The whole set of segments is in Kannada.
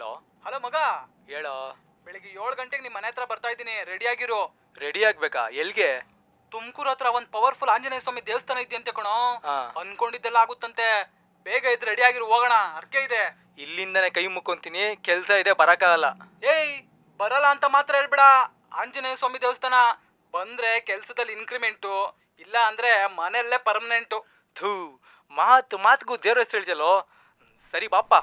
ಹಲೋ? ಹಲೋ ಮಗ? ಹೇಳೋ. ಬೆಳಿಗ್ಗೆ ಏಳು ಗಂಟೆಗೆ ನಿಮ್ಮ ಮನೆ ಹತ್ರ ಬರ್ತಾ ಇದ್ದೀನಿ. ರೆಡಿ ಆಗಿರು? ರೆಡಿ ಆಗ್ಬೇಕಾ? ಎಲ್ಗೆ? ತುಮಕೂರು ಹತ್ರ ಒಂದ್ ಪವರ್ಫುಲ್ ಆಂಜನೇಯ ಸ್ವಾಮಿ ದೇವಸ್ಥಾನ ಇದೆಯಂತೆ ಕಣೋ. ಹಾ. ಅನ್ಕೊಂಡಿದ್ದೆಲ್ಲ ಆಗುತ್ತಂತೆ. ಬೇಗ ಇದ್ ರೆಡಿ ಆಗಿರು ಹೋಗೋಣ. ಅರ್ಕೆ ಇದೆ. ಇಲ್ಲಿಂದನೇ ಕೈ ಮುಕ್ಕೊಂತೀನಿ. ಕೆಲ್ಸ ಇದೆ ಬರಕ್ಕಾಗಲ್ಲ. ಏಯ್ ಬರಲ್ಲ ಅಂತ ಮಾತ್ರ ಹೇಳ್ಬೇಡ. ಆಂಜನೇಯ ಸ್ವಾಮಿ ದೇವಸ್ಥಾನ ಬಂದ್ರೆ ಕೆಲ್ಸದಲ್ಲಿ ಇನ್ಕ್ರಿಮೆಂಟು ಇಲ್ಲ ಅಂದ್ರೆ ಮನೆಯಲ್ಲೇ ಪರ್ಮನೆಂಟು ಥೂ ಮಾತು ಮಾತುಗೂ ದೇವ್ರ ಹೆಸರು ಹೇಳ್ತಿಯಲ್ಲೋ? ಸರಿ ಬಾಪ್ಪ.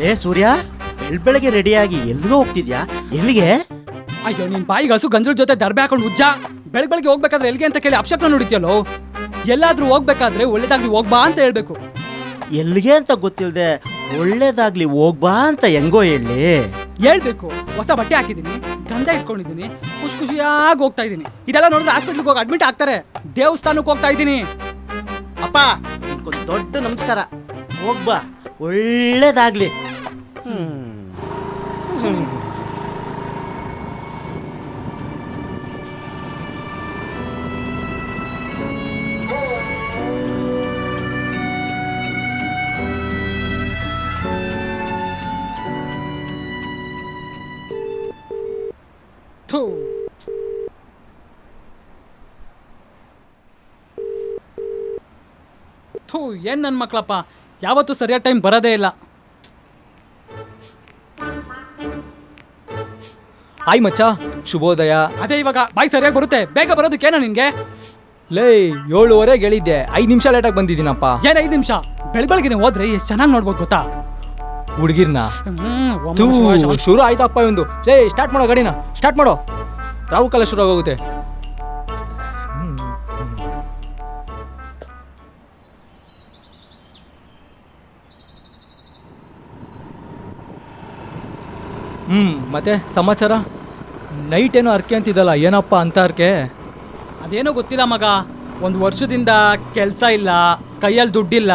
ಲೇ ಸೂರ್ಯ ಬೆಳ್ಬೆಳಗ್ಗೆ ರೆಡಿಯಾಗಿ ಎಲ್ಲಿಗೋ ಹೋಗ್ತಿದ್ಯಾ? ಎಲ್ಲಿಗೆ? ಅಯ್ಯೋ ನಿನ್ ಬಾಯಿಗೆ ಹಸು ಗಂಜಲ್ ಜೊತೆ ದರ್ಬೆ ಹಾಕೊಂಡು ಉಜ್ಜ. ಬೆಳಗ್ ಬೆಳಗ್ಗೆ ಹೋಗ್ಬೇಕಾದ್ರೆ ಎಲ್ಲಿಗೆ ಅಂತ ಕೇಳಿ ಅಪ್ಶಕ್ನ ನೋಡಿದ್ಯಲ್ಲೋ? ಎಲ್ಲಾದ್ರೂ ಹೋಗ್ಬೇಕಾದ್ರೆ ಒಳ್ಳೇದಾಗ್ಲಿ ಹೋಗ್ಬಾ ಅಂತ ಹೇಳ್ಬೇಕು. ಎಲ್ಲಿಗೆ ಅಂತ ಗೊತ್ತಿಲ್ಲದೆ ಒಳ್ಳೇದಾಗ್ಲಿ ಹೋಗ್ಬಾ ಅಂತ ಹೆಂಗೋ ಹೇಳಿ. ಹೇಳ್ಬೇಕು. ಹೊಸ ಬಟ್ಟೆ ಹಾಕಿದೀನಿ ಗಂಧ ಇಟ್ಕೊಂಡಿದ್ದೀನಿ ಖುಷಿ ಖುಷಿಯಾಗಿ ಹೋಗ್ತಾ ಇದ್ದೀನಿ ಇದೆಲ್ಲ ನೋಡಿದ್ರೆ ಹಾಸ್ಪಿಟ್ಲಿಗೆ ಹೋಗಿ ಅಡ್ಮಿಟ್ ಆಗ್ತಾರೆ. ದೇವಸ್ಥಾನಕ್ಕೆ ಹೋಗ್ತಾ ಇದ್ದೀನಿ ಅಪ್ಪ ದೊಡ್ಡ ನಮಸ್ಕಾರ. ಹೋಗ್ಬಾ ಒಳ್ಳೇದಾಗ್ಲಿ. ಥೂ ಏನ್ ನನ್ನ ಮಕ್ಕಳಪ್ಪ ಯಾವತ್ತೂ ಸರಿಯಾದ ಟೈಮ್ ಬರೋದೇ ಇಲ್ಲ. ಹಾಯ್ ಮಚ್ಚ. ಶುಭೋದಯ. ಅದೇ ಇವಾಗ ಬಾಯ್ ಸರಿಯಾಗಿ ಬರುತ್ತೆ. ಬೇಗ ಬರೋದಕ್ಕೇನ ನಿನ್ಗೆ? ಲೇ ಏಳುವರೆ ಗೆಳಿದ್ದೆ ಐದು ನಿಮಿಷ ಲೇಟಾಗಿ ಬಂದಿದ್ದೀನಪ್ಪ. ಏನು ಐದು ನಿಮಿಷ? ಬೆಳಬೆಳಗಿನ ಹೋದ್ರೆ ಎಷ್ಟು ಚೆನ್ನಾಗಿ ನೋಡ್ಬೋದು ಗೊತ್ತಾ? ಹುಡುಗಿರ್ನ. ಶುರು ಆಯ್ತಪ್ಪ ಒಂದು ಲೇ ಸ್ಟಾರ್ಟ್ ಮಾಡೋ ಗಾಡಿನ. ಸ್ಟಾರ್ಟ್ ಮಾಡೋ. ರಾವು ಕಾಲ ಶುರು ಆಗೋಗುತ್ತೆ ಹ್ಮ್ ಮತ್ತೆ ಸಮಾಚಾರ? ನೈಟ್ ಏನೋ ಅರ್ಕೆ ಅಂತಿದ್ದಲ್ಲ ಏನಪ್ಪ ಅಂತ ಅರ್ಕೆ? ಅದೇನೋ ಗೊತ್ತಿಲ್ಲ ಮಗ. ಒಂದು ವರ್ಷದಿಂದ ಕೆಲಸ ಇಲ್ಲ ಕೈಯಲ್ಲಿ ದುಡ್ಡಿಲ್ಲ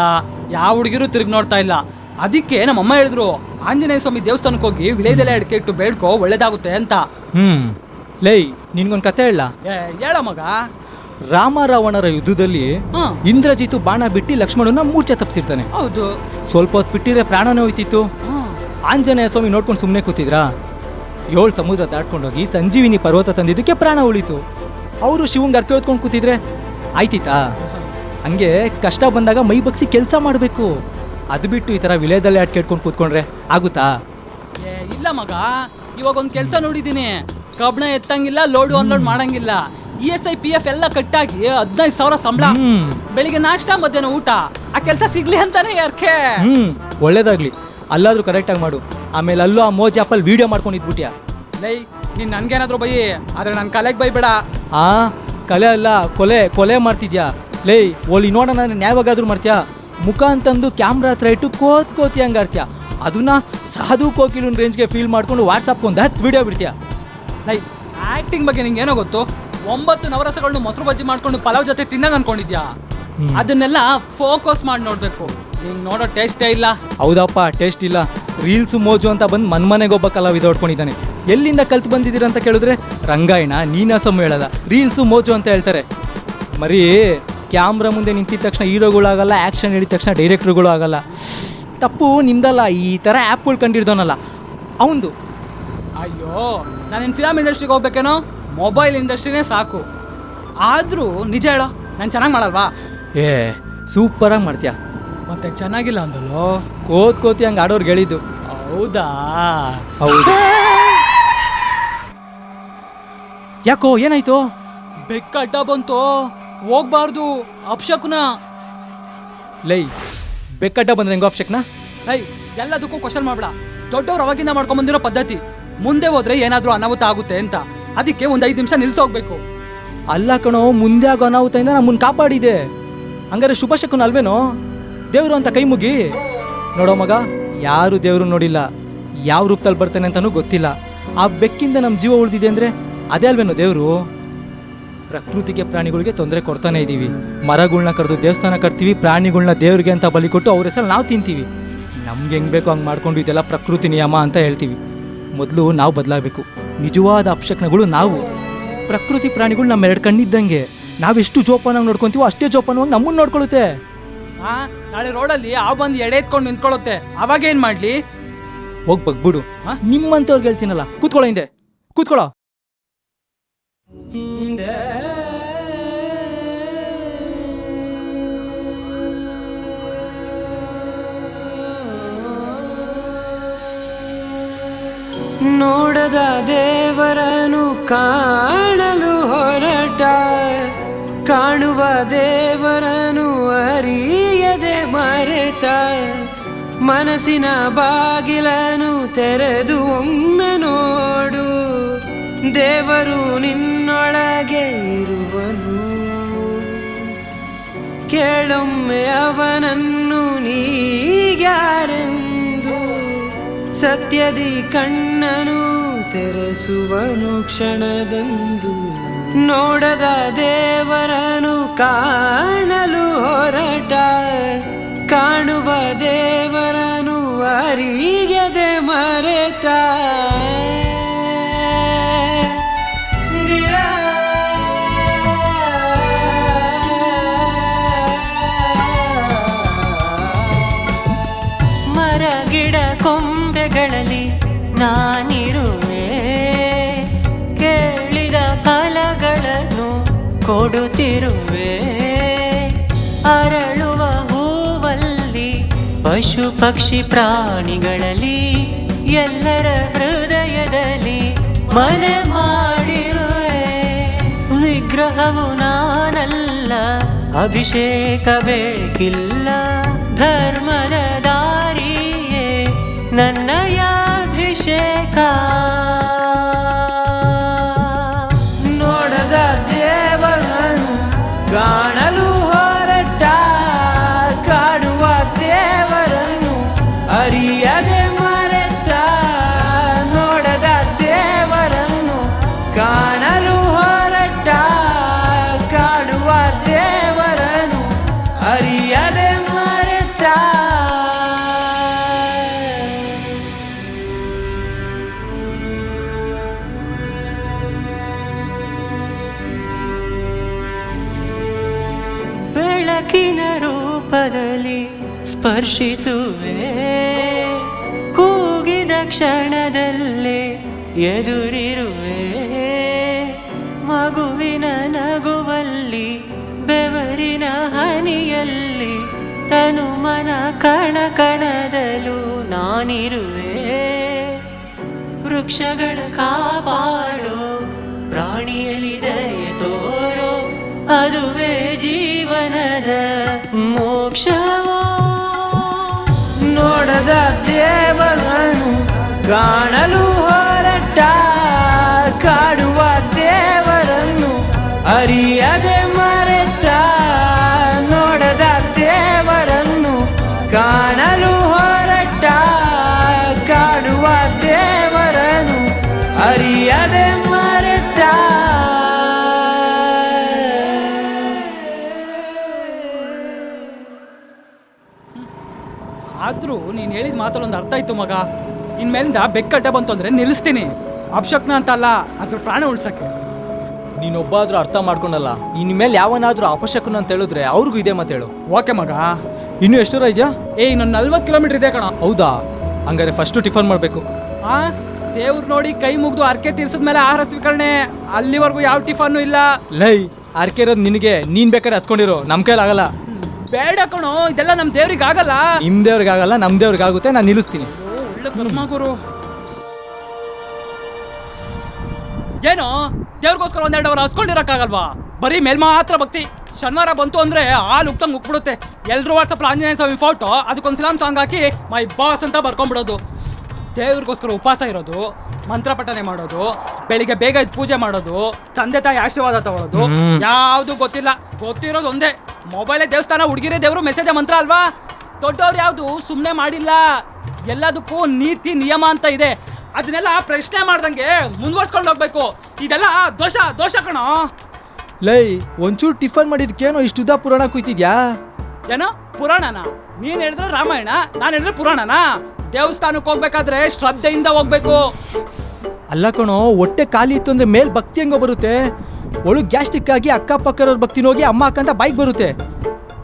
ಯಾವ ಹುಡುಗಿರು ತಿರುಗಿ ನೋಡ್ತಾ ಇಲ್ಲ. ಅದಕ್ಕೆ ನಮ್ಮಮ್ಮ ಹೇಳಿದ್ರು ಆಂಜನೇಯ ಸ್ವಾಮಿ ದೇವಸ್ಥಾನಕ್ಕೆ ಹೋಗಿ ವಿಳೆದೆಲೆ ಅಡಿಕೆ ಇಟ್ಟು ಬೇಡ್ಕೋ ಒಳ್ಳೇದಾಗುತ್ತೆ ಅಂತ. ಹ್ಮ್. ಲೇ ನಿನ್ಗೊಂದು ಕತೆ ಹೇಳ. ಏ ಹೇಳ ಮಗ. ರಾಮ ರಾವಣರ ಯುದ್ಧದಲ್ಲಿ ಇಂದ್ರಜಿತು ಬಾಣ ಬಿಟ್ಟು ಲಕ್ಷ್ಮಣನ ಮೂರ್ಛೆ ತಪ್ಪಿಸಿರ್ತಾನೆ. ಹೌದು. ಸ್ವಲ್ಪ ಹೊತ್ತು ಬಿಟ್ಟಿದ್ರೆ ಪ್ರಾಣನೇ ಹೋಯ್ತಿತ್ತು. ಆಂಜನೇಯ ಸ್ವಾಮಿ ನೋಡ್ಕೊಂಡು ಸುಮ್ಮನೆ ಕೂತಿದ್ರಾ? ಏಳು ಸಮುದ್ರ ದಾಟ್ಕೊಂಡೋಗಿ ಸಂಜೀವಿನಿ ಪರ್ವತ ತಂದಿದ್ದಕ್ಕೆ ಪ್ರಾಣ ಉಳಿತು. ಅವರು ಶಿವಂಗೆ ಅರ್ಕೆ ಹೊತ್ಕೊಂಡು ಕೂತಿದ್ರೆ ಆಯ್ತಿತಾ ಹಂಗೆ ಕಷ್ಟ ಬಂದಾಗ ಮೈ ಬಗ್ಸಿ ಕೆಲಸ ಮಾಡಬೇಕು. ಅದು ಬಿಟ್ಟು ಈ ಥರ ವಿಲೇದಲ್ಲೇ ಆಟ ಕೇಳ್ಕೊಂಡು ಕೂತ್ಕೊಂಡ್ರೆ ಆಗುತ್ತಾ? ಏ ಇಲ್ಲ ಮಗ. ಇವಾಗ ಒಂದು ಕೆಲಸ ನೋಡಿದ್ದೀನಿ ಕಬ್ಬಣ ಎತ್ತಂಗಿಲ್ಲ ಲೋಡು ಅನ್ಲೋಡ್ ಮಾಡಂಗಿಲ್ಲ. E S I P F ಎಲ್ಲ ಕಟ್ಟಾಗಿ ಹದಿನೈದು ಸಾವಿರ ಸಂಬಳ. ಬೆಳಿಗ್ಗೆ ನಾಷ್ಟ ಮಧ್ಯಾಹ್ನ ಊಟ. ಆ ಕೆಲಸ ಸಿಗ್ಲಿ ಅಂತಾನೆ ಯಾರ್ಕೆ ಒಳ್ಳೇದಾಗ್ಲಿ. ಅಲ್ಲಾದ್ರೂ ಕರೆಕ್ಟಾಗಿ ಮಾಡು. ಆಮೇಲೆ ಅಲ್ಲೂ ಆ ಮೋಜ್ ಆಪಲ್ ವಿಡಿಯೋ ಮಾಡ್ಕೊಂಡಿದ್ಬಿಟ್ಯಾ? ಲೈ ನೀನ್ ನನ್ಗೇನಾದ್ರು ಬೈ ಆದರೆ ನನ್ ಕಲೆಗೆ ಬೈಬೇಡ. ಆ ಕಲೆ ಅಲ್ಲ ಕೊಲೆ ಕೊಲೆ ಮಾಡ್ತಿದ್ಯಾ? ಲೇ ಓಲಿ ನೋಡೋಣ ನಾನು ಯಾವಾಗಾದ್ರೂ ಮಾಡ್ತೀಯಾ? ಮುಖ ಅಂತಂದು ಕ್ಯಾಮ್ರಾ ಹತ್ರ ಇಟ್ಟು ಕೋತ್ ಕೋತಿ ಹಂಗಾರ್ತ್ಯಾ ಅದನ್ನ ಸಾಧು ಕೋಕಿಲುನ್ ರೇಂಜ್ಗೆ ಫೀಲ್ ಮಾಡ್ಕೊಂಡು ವಾಟ್ಸಪ್ ಒಂದು ಹತ್ತು ವಿಡಿಯೋ ಬಿಡ್ತೀಯ? ಲೈ ಆಕ್ಟಿಂಗ್ ಬಗ್ಗೆ ನಿಂಗೆ ಏನೋ ಗೊತ್ತು? ಒಂಬತ್ತು ನವರಸಗಳನ್ನು ಮೊಸರು ಬಜ್ಜಿ ಮಾಡ್ಕೊಂಡು ಪಲಾವ್ ಜೊತೆ ತಿನ್ನಂಗ್ ಅನ್ಕೊಂಡಿದ್ಯಾ? ಅದನ್ನೆಲ್ಲ ಫೋಕಸ್ ಮಾಡಿ ನೋಡ್ಬೇಕು. ನಿಂಗ್ ನೋಡೋ ಟೇಸ್ಟೇ ಇಲ್ಲ. ಹೌದಪ್ಪ ಟೇಸ್ಟ್ ಇಲ್ಲ. ರೀಲ್ಸ್ ಮೋಜು ಅಂತ ಬಂದು ಮನ್ಮನೆಗೊಬ್ಬ ಕಲಾವಿದ ಹೊಡ್ಕೊಂಡಿದ್ದಾನೆ. ಎಲ್ಲಿಂದ ಕಲ್ತು ಬಂದಿದ್ದೀರ ಅಂತ ಕೇಳಿದ್ರೆ ರಂಗಾಯಣ ನೀನಾಸಮ್ ಹೇಳಲ್ಲ ರೀಲ್ಸು ಮೋಜು ಅಂತ ಹೇಳ್ತಾರೆ. ಮರಿ ಕ್ಯಾಮ್ರಾ ಮುಂದೆ ನಿಂತಿದ ತಕ್ಷಣ ಹೀರೋಗಳಾಗಲ್ಲ ಆ್ಯಕ್ಷನ್ ಹೇಳಿದ ತಕ್ಷಣ ಡೈರೆಕ್ಟ್ರುಗಳು ಆಗಲ್ಲ. ತಪ್ಪು ನಿಮ್ದಲ್ಲ ಈ ಥರ ಆ್ಯಪ್ಗಳು ಕಂಡಿಡ್ದೋನಲ್ಲ ಅವಂದು. ಅಯ್ಯೋ ನಾನು ಫಿಲಮ್ ಇಂಡಸ್ಟ್ರಿಗೆ ಹೋಗ್ಬೇಕೇನೋ? ಮೊಬೈಲ್ ಇಂಡಸ್ಟ್ರಿನೇ ಸಾಕು. ಆದರೂ ನಿಜ ಹೇಳೋ ನಾನು ಚೆನ್ನಾಗಿ ಮಾಡಲ್ವಾ? ಏ ಸೂಪರಾಗಿ ಮಾಡ್ತೀಯ? ಮತ್ತೆ ಚೆನ್ನಾಗಿಲ್ಲ ಅಂದಲು ಕೋತ್ ಕೋತಿ ಹಂಗೆ ಆಡೋರ್ಗೆ ಹೇಳಿದ್ದು ಹೌದಾ? ಹೌದು. ಯಾಕೋ ಏನಾಯ್ತು? ಬೆಕ್ಕಡ್ಡ ಬಂತು. ಹೋಗ್ಬಾರ್ದು ಅಪ್ಶಕುನ. ಲೈ ಬೆಕ್ಕಡ್ಡ ಬಂದ್ರೆ ಹೆಂಗೋ ಅಪ್ಶಕ್ನ? ಲೈ ಎಲ್ಲದಕ್ಕೂ ಕ್ವಶನ್ ಮಾಡ್ಬೇಡ. ದೊಡ್ಡವ್ರು ಅವಾಗಿಂದ ಮಾಡ್ಕೊಂಡ್ ಬಂದಿರೋ ಪದ್ಧತಿ ಮುಂದೆ ಹೋದ್ರೆ ಏನಾದ್ರೂ ಅನಾಹುತ ಆಗುತ್ತೆ ಅಂತ. ಅದಕ್ಕೆ ಒಂದು ಐದು ನಿಮಿಷ ನಿಲ್ಸೋಗ್ಬೇಕು ಅಲ್ಲ ಕಣೋ ಮುಂದೆ ಆಗೋ ಅನಾಹುತದಿಂದ ನಮ್ಮನ್ನು ಕಾಪಾಡಿದೆ. ಹಂಗಾರೆ ಶುಭಶಕುನ ಅಲ್ವೇನೋ? ದೇವರು ಅಂತ ಕೈ ಮುಗಿ, ನೋಡೋ ಮಗ, ಯಾರು ದೇವರು ನೋಡಿಲ್ಲ. ಯಾವ ರೂಪದಲ್ಲಿ ಬರ್ತಾನೆ ಅಂತಲೂ ಗೊತ್ತಿಲ್ಲ. ಆ ಬೆಕ್ಕಿಂದ ನಮ್ಮ ಜೀವ ಉಳಿದಿದೆ ಅಂದರೆ ಅದೇ ಅಲ್ವೇನೋ ದೇವರು? ಪ್ರಕೃತಿಗೆ ಪ್ರಾಣಿಗಳಿಗೆ ತೊಂದರೆ ಕೊಡ್ತಾನೆ ಇದ್ದೀವಿ. ಮರಗಳ್ನ ಕರೆದು ದೇವಸ್ಥಾನ ಕಟ್ತೀವಿ ಪ್ರಾಣಿಗಳನ್ನ ದೇವ್ರಿಗೆ ಅಂತ ಬಲಿ ಕೊಟ್ಟು ಅವ್ರ ಹೆಸರು ನಾವು ತಿಂತೀವಿ. ನಮ್ಗೆ ಹೆಂಗೆ ಬೇಕೋ ಹಂಗೆ ಮಾಡ್ಕೊಂಡು ಇದೆಲ್ಲ ಪ್ರಕೃತಿ ನಿಯಮ ಅಂತ ಹೇಳ್ತೀವಿ. ಮೊದಲು ನಾವು ಬದಲಾಗಬೇಕು. ನಿಜವಾದ ಅಪಶಕ್ನಗಳು ನಾವು. ಪ್ರಕೃತಿ ಪ್ರಾಣಿಗಳು ನಮ್ಮ ಎರಡು ಕಣ್ಣಿದ್ದಂಗೆ. ನಾವೆಷ್ಟು ಜೋಪಾನಾಗಿ ನೋಡ್ಕೊತೀವೋ ಅಷ್ಟೇ ಜೋಪಾನವಾಗಿ ನಮ್ಮನ್ನು ನೋಡ್ಕೊಳ್ಳುತ್ತೆ. ಆ ನಾಳೆ ರೋಡಲ್ಲಿ ಆ ಬಂದು ಎಡೆ ಎತ್ಕೊಂಡು ನಿಂತ್ಕೊಳ್ಳುತ್ತೆ. ಅವಾಗ ಏನ್ ಮಾಡ್ಲಿ? ಬಿಡು ಬಗ್ಬಿಡು. ನಿಮ್ಮಂತವ್ರಿಗೆ ಹೇಳ್ತೀನಲ್ಲ ಕೂತ್ಕೊಳ್ಳೋ ಹಿಂದೆ. ಕೂತ್ಕೊಳ್ಳೋ. ನೋಡದ ದೇವರನು ಕಾಣಲು ಹೊರಟ. ಮನಸ್ಸಿನ ಬಾಗಿಲನು ತೆರೆದು ಒಮ್ಮೆ ನೋಡು. ದೇವರು ನಿನ್ನೊಳಗೆ ಇರುವನು. ಕೇಳೊಮ್ಮೆ ಅವನನ್ನು ನೀಗ್ಯಾರೆಂದು ಸತ್ಯದಿ ಕಣ್ಣನು ತೆರೆಸುವನು ಕ್ಷಣದಂದು. ನೋಡದ ದೇವರನು ಕಾಣಲು ಹೊರಟ ಕಾಣುವ ದೇವರನು ಅರಿಯದೆ ಮರೆತ. ಮರ ಗಿಡ ಕೊಂಬೆಗಳಲ್ಲಿ ನಾನಿರುವೆ. ಕೇಳಿದ ಫಲಗಳನ್ನು ಕೊಡುತ್ತಿರುವೆ. ಪಶು ಪಕ್ಷಿ ಪ್ರಾಣಿಗಳಲ್ಲಿ ಎಲ್ಲರ ಹೃದಯದಲ್ಲಿ ಮನೆ ಮಾಡಿರುವೆ. ವಿಗ್ರಹವು ನಾನಲ್ಲ ಅಭಿಷೇಕ ಬೇಕಿಲ್ಲ ಧರ್ಮದ ಸ್ಪರ್ಶಿಸುವೆ. ಕೂಗಿದ ಕ್ಷಣದಲ್ಲಿ ಎದುರಿರುವೆ. ಮಗುವಿನ ನಗುವಲ್ಲಿ, ಬೆವರಿನ ಹನಿಯಲ್ಲಿ ತನು ಮನ ಕಣ ಕಣದಲು ನಾನಿರುವೆ. ವೃಕ್ಷಗಳ ಕಾಪಾಡೋ ಪ್ರಾಣಿಯಲಿ ತೋರು, ಅದುವೇ ಜೀವನದ ಮೋಕ್ಷವೋ. ನೋಡದ ದೇವರನು ಮಾತಲ್ಲೊಂದು ಅರ್ಥ ಆಯ್ತು ಮಗ. ಇನ್ಮೇಲಿಂದ ಬೆಕ್ಕಡ್ಡ ಬಂತು ಅಂದ್ರೆ ನಿಲ್ಲಿಸ್ತೀನಿ. ಅಪಶಕ್ನ ಅಂತ ಅಲ್ಲ ಅದ್ರ ಪ್ರಾಣ ಉಳ್ಸಕ್ಕೆ. ನೀನೊಬ್ಬಾದ್ರೂ ಅರ್ಥ ಮಾಡ್ಕೊಂಡಲ್ಲ ಇನ್ಮೇಲೆ ಯಾವನಾದ್ರೂ ಅಪಶಕುನ ಅಂತ ಹೇಳಿದ್ರೆ ಅವ್ರಿಗೂ ಇದೆ ಮತ್ತೆ ಹೇಳು. ಓಕೆ ಮಗ. ಇನ್ನೂ ಎಷ್ಟು ದೂರ ಇದೆಯಾ? ಏ ಇನ್ನೊಂದು ನಲ್ವತ್ತು ಕಿಲೋಮೀಟರ್ ಇದೆ ಕಣ. ಹೌದಾ? ಹಂಗಾರೆ ಫಸ್ಟು ಟಿಫನ್ ಮಾಡಬೇಕು. ಆ? ದೇವ್ರು ನೋಡಿ ಕೈ ಮುಗ್ದು ಅರ್ಕೆ ತೀರ್ಸಿದ್ಮೇಲೆ ಆಹಾರ ಸ್ವೀಕರಣೆ. ಅಲ್ಲಿವರೆಗೂ ಯಾವ ಟಿಫನ್ನು ಇಲ್ಲ. ಲೈ ಅರ್ಕೆ ಇರೋದು ನಿನಗೆ ನೀನು ಬೇಕಾದ್ರೆ ಹಸ್ಕೊಂಡಿರೋ ನಮ್ಮ ಕೈಲಾಗಲ್ಲ ಬೇಡ ಕಣು ಇದೆಲ್ಲ ನಮ್ ದೇವ್ರಿಗೆ ಆಗಲ್ಲ. ನಿಮ್ ನಮ್ ನಮ್ಮ ದೇವ್ರಿಗಾಗುತ್ತೆ ನಾನು ನಿಲ್ಲಿಸ್ತೀನಿ. ಒಳ್ಳೆ ಕರ್ಮ ಗುರು ಏನೋ ದೇವ್ರಿಗೋಸ್ಕರ ಒಂದೆರಡು ಅವರ್ ಹಸ್ಕೊಂಡಿರಕ್ಕಾಗಲ್ವಾ ಬರೀ ಮೇಲ್ ಮಾತ್ರ ಭಕ್ತಿ. ಶನಿವಾರ ಬಂತು ಅಂದ್ರೆ ಹಾಲು ಉಕ್ತಂಗ್ ಉಕ್ಬಿಡುತ್ತೆ. ಎಲ್ರು ವಾಟ್ಸಪ್ ಆಂಜನೇಯ ಸ್ವಾಮಿ ಫೋಟೋ ಅದಕ್ಕೊಂದು ಫಿಲಮ್ ಸಾಂಗ್ ಹಾಕಿ ಮೈ ಬಾಸ್ ಅಂತ ಬರ್ಕೊಂಡ್ಬಿಡೋದು ದೇವ್ರಿಗೋಸ್ಕರ ಉಪವಾಸ ಇರೋದು. ಮಂತ್ರ ಪಠನೆ ಮಾಡೋದು ಬೆಳಿಗ್ಗೆ ಬೇಗ ಎದ್ದು ಪೂಜೆ ಮಾಡೋದು ತಂದೆ ತಾಯಿ ಆಶೀರ್ವಾದ ತಗೊಳ್ಳೋದು ಯಾವುದು ಗೊತ್ತಿಲ್ಲ. ಗೊತ್ತಿರೋದು ಒಂದೇ ಮೊಬೈಲೇ ದೇವಸ್ಥಾನ ಹುಡುಗಿರೇ ದೇವರು ಮೆಸೇಜ್ ಮಂತ್ರ ಅಲ್ವಾ? ದೊಡ್ಡವ್ರು ಯಾವುದು ಸುಮ್ಮನೆ ಮಾಡಿಲ್ಲ. ಎಲ್ಲದಕ್ಕೂ ನೀತಿ ನಿಯಮ ಅಂತ ಇದೆ. ಅದನ್ನೆಲ್ಲ ಪ್ರಶ್ನೆ ಮಾಡ್ದಂಗೆ ಮುಂದುವರ್ಸ್ಕೊಂಡು ಹೋಗ್ಬೇಕು. ಇದೆಲ್ಲ ದೋಷ ದೋಷ ಕಣೋ. ಲೈ ಒಂಚೂರು ಟಿಫನ್ ಮಾಡಿದ್ಕೇನೋ ಇಷ್ಟು ಉದ್ದ ಪುರಾಣ ಕುಯ್ತಿದ್ಯಾ? ಏನೋ ಪುರಾಣನಾ? ನೀನ್ ಹೇಳಿದ್ರೆ ರಾಮಾಯಣ ನಾನು ಹೇಳಿದ್ರೆ ಪುರಾಣನ? ದೇವಸ್ಥಾನಕ್ಕೆ ಹೋಗ್ಬೇಕಾದ್ರೆ ಶ್ರದ್ಧೆಯಿಂದ ಹೋಗ್ಬೇಕು. ಅಲ್ಲ ಕಣೋ ಹೊಟ್ಟೆ ಖಾಲಿ ಇತ್ತು ಅಂದ್ರೆ ಮೇಲ್ ಭಕ್ತಿ ಹೆಂಗೋ ಬರುತ್ತೆ? ಒಳಗೆ ಗ್ಯಾಸ್ಟ್ರಿಕ್ ಆಗಿ ಅಕ್ಕಪಕ್ಕರವ್ರ ಭಕ್ತಿ ಹೋಗಿ ಅಮ್ಮ ಅಕ್ಕಂತ ಬೈಕ್ ಬರುತ್ತೆ.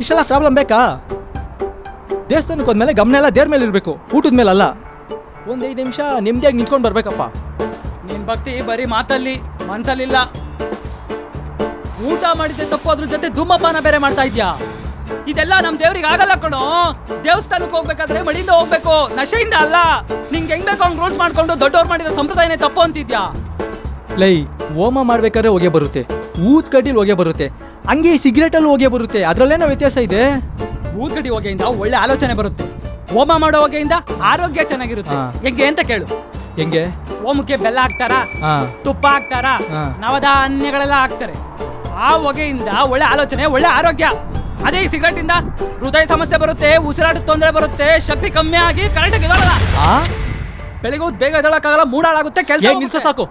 ಇಷ್ಟೆಲ್ಲ ಪ್ರಾಬ್ಲಮ್ ಬೇಕಾ? ದೇವಸ್ಥಾನಕ್ಕೆ ಹೋದ್ಮೇಲೆ ಗಮನ ಎಲ್ಲ ದೇವ್ರ ಮೇಲೆ ಇರಬೇಕು. ಊಟದ ಮೇಲೆ ಅಲ್ಲ. ಒಂದು ಐದು ನಿಮಿಷ ನೆಮ್ಮದಿಯಾಗಿ ನಿಂತ್ಕೊಂಡು ಬರ್ಬೇಕಪ್ಪ. ನಿನ್ ಭಕ್ತಿ ಬರೀ ಮಾತಲ್ಲಿ ಮನ್ಸಲ್ಲಿಲ್ಲ. ಊಟ ಮಾಡಿದ್ದೆ ತಪ್ಪು ಅದ್ರ ಜೊತೆ ಧೂಮಪಾನ ಬೇರೆ ಮಾಡ್ತಾ ಇದ್ಯಾ? ಇದೆಲ್ಲ ನಮ್ ದೇವ್ರಿಗೆ ಆಗಲ್ಲ ಕಣೋ. ದೇವಸ್ಥಾನಕ್ಕೆ ಹೋಗ್ಬೇಕಾದ್ರೆ ಮಡಿಯಿಂದ ಹೋಗ್ಬೇಕು. ನಶೆಯಿಂದ ಅಲ್ಲ. ನಿಂಗೆ ಹೆಂಗ್ ಬೇಕು ಹಂಗ್ ರೂಲ್ಸ್ ಮಾಡ್ಕೊಂಡು ದೊಡ್ಡವ್ರು ಮಾಡಿರೋ ಸಂಪ್ರದಾಯನೇ ತಪ್ಪು ಅಂತಿದ್ಯಾ? ಲೈ ಹೋಮ ಮಾಡ್ಬೇಕಾದ್ರೆ ಹೊಗೆ ಬರುತ್ತೆ. ಊದ್ ಕಡ್ಡಿಲಿ ಹೊಗೆ ಬರುತ್ತೆ. ಹಂಗೆ ಸಿಗರೇಟಲ್ಲಿ ಹೊಗೆ ಬರುತ್ತೆ. ಅದ್ರಲ್ಲೇನೋ ವ್ಯತ್ಯಾಸ ಇದೆ? ಊದ್ಗಡಿ ಹೊಗೆಯಿಂದ ಒಳ್ಳೆ ಆಲೋಚನೆ ಬರುತ್ತೆ. ಹೋಮ ಮಾಡೋ ಹೊಗೆಯಿಂದ ಆರೋಗ್ಯ ಚೆನ್ನಾಗಿರುತ್ತೆ. ಹಾ. ಹೆಂಗೆ ಅಂತ ಕೇಳು. ಹೆಂಗೆ? ಹೋಮಕ್ಕೆ ಬೆಲ್ಲ ಹಾಕ್ತಾರಾ? ಹಾಂ. ತುಪ್ಪ ಹಾಕ್ತಾರ? ಹಾ. ನವಧಾನ್ಯಗಳೆಲ್ಲ ಹಾಕ್ತಾರೆ. ಆ ಹೊಗೆಯಿಂದ ಒಳ್ಳೆ ಆಲೋಚನೆ ಒಳ್ಳೆ ಆರೋಗ್ಯ. ಅದೇ ಈ ಸಿಗರೇಟ್ ಇಂದ ಹೃದಯ ಸಮಸ್ಯೆ ಬರುತ್ತೆ ಉಸಿರಾಟದ ತೊಂದರೆ ಬರುತ್ತೆ ಶಕ್ತಿ ಕಮ್ಮಿ ಆಗಿ ಕರೆಂಟ್ ಎದಳಲ್ಲ ಬೆಳಿಗ್ಗೆ ಹೊತ್ತು ಬೇಗ ಎದಳಕ್ಕಾಗಲ್ಲ ಮೂಡಾಳಾಗುತ್ತೆ ಕೆಲಸ ನಿಲ್ಸೋ ಸಾಕು.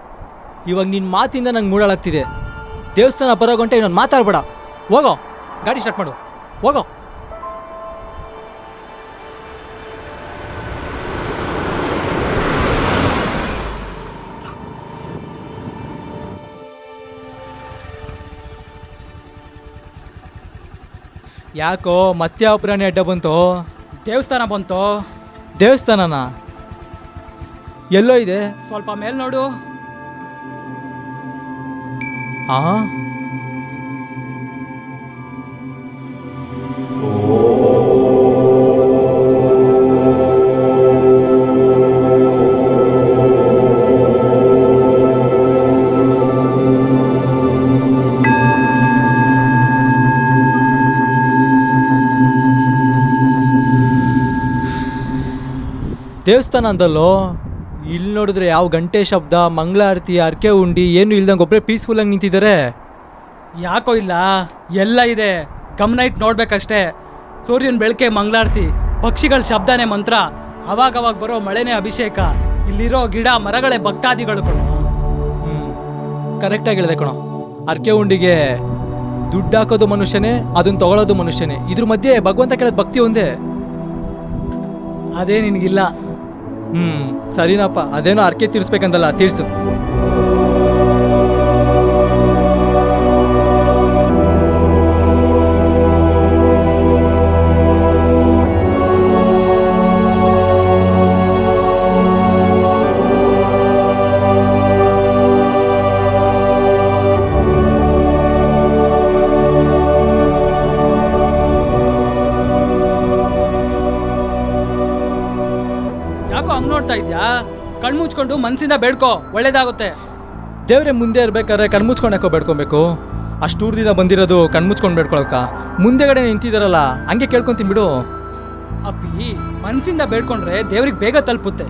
ಇವಾಗ ನಿನ್ನ ಮಾತಿಂದ ನಂಗೆ ಮೂಡಾಳಾಗ್ತಿದೆ. ದೇವಸ್ಥಾನ ಬರೋ ಗಂಟೆ ಇನ್ನೊಂದು ಮಾತಾಡ್ಬೇಡ. ಹೋಗೋ ಗಾಡಿ ಸ್ಟಾರ್ಟ್ ಮಾಡು. ಹೋಗೋ. ಯಾಕೋ ಮತ್ತೆ ಯಾವ ಪ್ರಾಣಿ ಅಡ್ಡ ಬಂತು? ದೇವಸ್ಥಾನ ಬಂತು. ದೇವಸ್ಥಾನನ? ಎಲ್ಲೋ ಇದೆ? ಸ್ವಲ್ಪ ಮೇಲ್ ನೋಡು. ಆ? ದೇವಸ್ಥಾನ ಅಂದಲ್ಲೋ ಇಲ್ಲಿ ನೋಡಿದ್ರೆ ಯಾವ ಗಂಟೆ ಶಬ್ದ ಮಂಗಳಾರತಿ ಅರ್ಕೆ ಉಂಡಿ ಏನು ಇಲ್ದಂಗೆ ಒಬ್ಬರೇ ಪೀಸ್ಫುಲ್ಲಾಗಿ ನಿಂತಿದ್ದಾರೆ ಯಾಕೋ ಇಲ್ಲ? ಎಲ್ಲ ಇದೆ. ಗಮನ ಇಟ್ಟು ನೋಡ್ಬೇಕಷ್ಟೇ. ಸೂರ್ಯನ ಬೆಳಕೆ ಮಂಗಳಾರತಿ ಪಕ್ಷಿಗಳ ಶಬ್ದನೇ ಮಂತ್ರ. ಅವಾಗವಾಗ ಅವಾಗ ಬರೋ ಮಳೆನೇ ಅಭಿಷೇಕ. ಇಲ್ಲಿರೋ ಗಿಡ ಮರಗಳೇ ಭಕ್ತಾದಿಗಳು ಕಣೋ. ಕರೆಕ್ಟಾಗಿ ಹೇಳಿದೆ ಕಣೋ. ಅರ್ಕೆ ಉಂಡಿಗೆ ದುಡ್ಡು ಹಾಕೋದು ಮನುಷ್ಯನೇ ಅದನ್ನ ತಗೊಳ್ಳೋದು ಮನುಷ್ಯನೇ. ಇದ್ರ ಮಧ್ಯೆ ಭಗವಂತ ಕೇಳೋದು ಭಕ್ತಿ ಒಂದೇ. ಅದೇ ನಿನಗಿಲ್ಲ. ಹ್ಮ್. ಸರಿನಪ್ಪ ಅದೇನೋ ಅರ್ಕೆ ತೀರ್ಸ್ಬೇಕಂದಲ್ಲ ತೀರ್ಸು. ಕಣ್ಣು ಮುಚ್ಕೊಂಡು ಮನ್ಸಿಂದ ಬೇಡ್ಕೋ ಒಳ್ಳೇದಾಗುತ್ತೆ. ದೇವ್ರೆ ಮುಂದೆ ಇರ್ಬೇಕಾದ್ರೆ ಕಣ್ಮುಚ್ಕೊಂಡು ಯಾಕೋ ಬೇಡ್ಕೊಬೇಕು? ಅಷ್ಟು ದೂರದಿಂದ ಬಂದಿರೋದು ಕಣ್ಮುಚ್ಕೊಂಡು ಬೇಡ್ಕೊಳಕ? ಮುಂದೆಗಡೆ ನಿಂತಿದಾರಲ್ಲ ಹಂಗೆ ಕೇಳ್ಕೊಂತೀನಿ ಬಿಡು. ಅಪ್ಪಿ ಮನ್ಸಿಂದ ಬೇಡ್ಕೊಂಡ್ರೆ ದೇವ್ರಿಗೆ ಬೇಗ ತಲುಪುತ್ತೆ.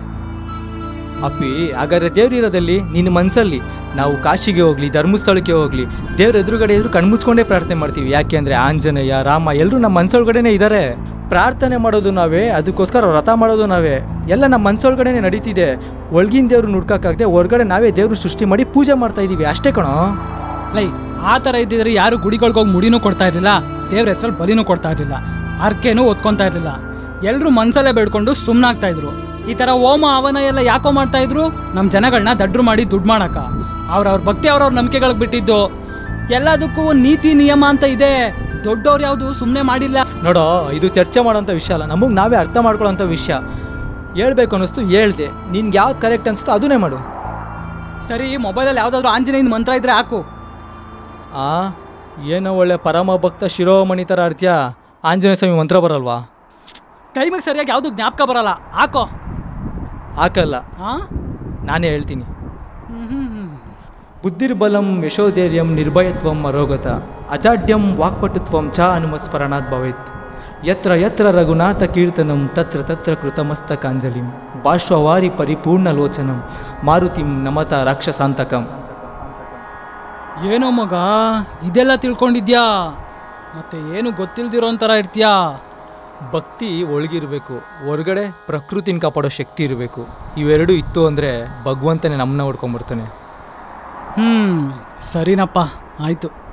ಅಪ್ಪಿ ಹಾಗಾದ್ರೆ ದೇವ್ರು ಇರೋದಲ್ಲಿ ನಿನ್ನ ಮನಸ್ಸಲ್ಲಿ ನಾವು ಕಾಶಿಗೆ ಹೋಗ್ಲಿ ಧರ್ಮಸ್ಥಳಕ್ಕೆ ಹೋಗ್ಲಿ ದೇವ್ರ ಎದುರುಗಡೆ ಇದ್ರು ಕಣ್ಮುಚ್ಕೊಂಡೇ ಪ್ರಾರ್ಥನೆ ಮಾಡ್ತೀವಿ. ಯಾಕೆ ಅಂದರೆ ಆಂಜನೇಯ ರಾಮ ಎಲ್ಲರೂ ನಮ್ಮ ಮನ್ಸೊಳಗಡೆನೆ ಇದ್ದಾರೆ ಪ್ರಾರ್ಥನೆ ಮಾಡೋದು ನಾವೇ, ಅದಕ್ಕೋಸ್ಕರ ವ್ರತ ಮಾಡೋದು ನಾವೇ. ಎಲ್ಲ ನಮ್ಮ ಮನ್ಸೊಳಗಡೆನೆ ನಡೀತಿದೆ. ಒಳಗಿನ ದೇವ್ರು ನುಡ್ಕಕ್ಕಾಗದೆ ಹೊರಗಡೆ ನಾವೇ ದೇವ್ರು ಸೃಷ್ಟಿ ಮಾಡಿ ಪೂಜೆ ಮಾಡ್ತಾ ಇದೀವಿ. ಅಷ್ಟೇ ಕಣೋ. ಲೈ, ಆ ಥರ ಇದ್ದಿದ್ರೆ ಯಾರು ಗುಡಿಗಳ್ಗೆ ಹೋಗಿ ಮುಡಿನೂ ಕೊಡ್ತಾ ಇರಲಿಲ್ಲ ದೇವ್ರ ಹೆಸರಲ್ಲಿ ಬಲಿನೂ ಕೊಡ್ತಾ ಇರಲಿಲ್ಲ ಅರ್ಕೆನೂ ಓದ್ಕೊತಾ ಇರಲಿಲ್ಲ ಎಲ್ಲರೂ ಮನ್ಸಲ್ಲೇ ಬೇಡ್ಕೊಂಡು ಸುಮ್ಮನಾಗ್ತಾ ಇದ್ರು. ಈ ಥರ ಹೋಮ ಅವನ ಎಲ್ಲ ಯಾಕೋ ಮಾಡ್ತಾ ಇದ್ರು? ನಮ್ಮ ಜನಗಳನ್ನ ದಡ್ರು ಮಾಡಿ ದುಡ್ಡು ಮಾಡಕ ಅವ್ರವ್ರ ಭಕ್ತಿ ಅವ್ರವ್ರ ನಂಬಿಕೆಗಳಿಗೆ ಬಿಟ್ಟಿದ್ದು. ಎಲ್ಲದಕ್ಕೂ ನೀತಿ ನಿಯಮ ಅಂತ ಇದೆ. ದೊಡ್ಡವ್ರು ಯಾವುದು ಸುಮ್ಮನೆ ಮಾಡಿಲ್ಲ. ನೋಡೋ ಇದು ಚರ್ಚೆ ಮಾಡೋಂಥ ವಿಷಯ ಅಲ್ಲ. ನಮಗೆ ನಾವೇ ಅರ್ಥ ಮಾಡ್ಕೊಳ್ಳೋಂಥ ವಿಷಯ. ಹೇಳ್ಬೇಕು ಅನ್ನಿಸ್ತು ಹೇಳ್ದೆ. ನಿನ್ಗೆ ಯಾವ್ದು ಕರೆಕ್ಟ್ ಅನಿಸ್ತು ಅದನ್ನೇ ಮಾಡು. ಸರಿ ಮೊಬೈಲಲ್ಲಿ ಯಾವುದಾದ್ರೂ ಆಂಜನೇಯನ ಮಂತ್ರ ಇದ್ರೆ ಹಾಕು. ಆ ಏನೋ ಒಳ್ಳೆ ಪರಮ ಭಕ್ತ ಶಿರೋಮಣಿ ಥರ ಅರ್ಥ. ಆಂಜನೇಯ ಸ್ವಾಮಿ ಮಂತ್ರ ಬರಲ್ವಾ? ಟೈಮಿಗೆ ಸರಿಯಾಗಿ ಯಾವುದು ಜ್ಞಾಪಕ ಬರಲ್ಲ. ಹಾಕೋ. ಹಾಕಲ್ಲ. ಹಾಂ ನಾನೇ ಹೇಳ್ತೀನಿ. ಬುದ್ಧಿರ್ಬಲಂ ಯಶೋಧೈರ್ಯಂ ನಿರ್ಭಯತ್ವಂ ಅರೋಗತ. ಅಜಾಡ್ಯಂ ವಾಕ್ಪಟುತ್ವಂ ಚ ಅನುಮಸ್ಮರಣಾತ್ ಭವೇತ್. ಯತ್ರ ಯತ್ರ ರಘುನಾಥ ಕೀರ್ತನಂ ತತ್ರ ತತ್ರ ಕೃತಮಸ್ತಕಾಂಜಲಿಂ. ಬಾಶ್ವವಾರಿ ಪರಿಪೂರ್ಣ ಲೋಚನಂ. ಮಾರುತಿಂ ನಮತ ರಾಕ್ಷಸಾಂತಕಂ. ಏನೋ ಮಗ ಇದೆಲ್ಲ ತಿಳ್ಕೊಂಡಿದ್ಯಾ? ಮತ್ತೆ ಏನು ಗೊತ್ತಿಲ್ದಿರೋ ಥರ ಇರ್ತೀಯಾ? ಭಕ್ತಿ ಒಳಗಿರಬೇಕು. ಹೊರಗಡೆ ಪ್ರಕೃತಿನ ಕಾಪಾಡೋ ಶಕ್ತಿ ಇರಬೇಕು. ಇವೆರಡೂ ಇತ್ತು ಅಂದರೆ ಭಗವಂತನೇ ನಮ್ಮನ್ನ ಹೊಡ್ಕೊಂಬರ್ತಾನೆ ಹ್ಞೂ ಸರಿನಪ್ಪ ಆಯಿತು.